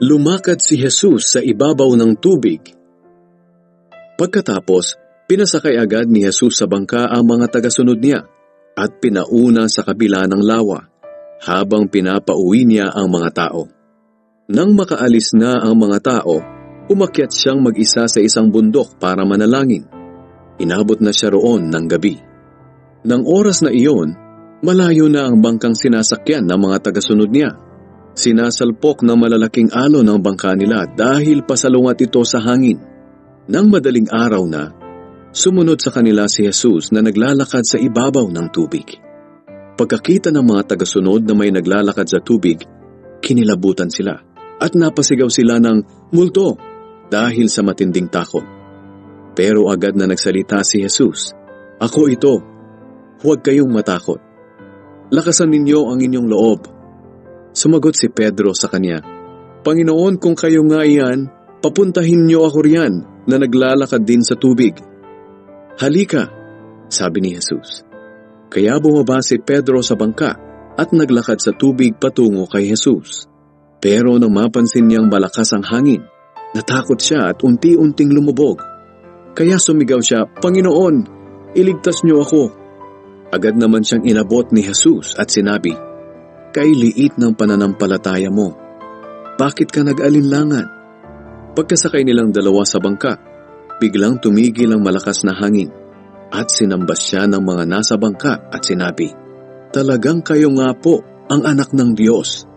Lumakad si Jesus sa ibabaw ng tubig. Pagkatapos, pinasakay agad ni Jesus sa bangka ang mga tagasunod niya at pinauna sa kabila ng lawa habang pinapauwi niya ang mga tao. Nang makaalis na ang mga tao, umakyat siyang mag-isa sa isang bundok para manalangin. Inabot na siya roon ng gabi. Nang oras na iyon, malayo na ang bangkang sinasakyan ng mga tagasunod niya. Sinasalpok ng malalaking alon ng bangka nila dahil pasalungat ito sa hangin. Nang madaling araw na, sumunod sa kanila si Jesus na naglalakad sa ibabaw ng tubig. Pagkakita ng mga tagasunod na may naglalakad sa tubig, kinilabutan sila at napasigaw sila ng multo dahil sa matinding takot. Pero agad na nagsalita si Jesus, Ako ito, huwag kayong matakot. Lakasan ninyo ang inyong loob. Sumagot si Pedro sa kanya, Panginoon kung kayo nga iyan, papuntahin niyo ako riyan na naglalakad din sa tubig. Halika, sabi ni Jesus. Kaya bumaba si Pedro sa bangka at naglakad sa tubig patungo kay Jesus. Pero nang mapansin niyang malakas ang hangin, natakot siya at unti-unting lumubog. Kaya sumigaw siya, Panginoon, iligtas niyo ako. Agad naman siyang inabot ni Jesus at sinabi, Kay liit ng pananampalataya mo, bakit ka nag-alinlangan? Pagkasakay nilang dalawa sa bangka, biglang tumigil ang malakas na hangin at sinambas siya ng mga nasa bangka at sinabi, Talagang kayo nga po ang anak ng Diyos.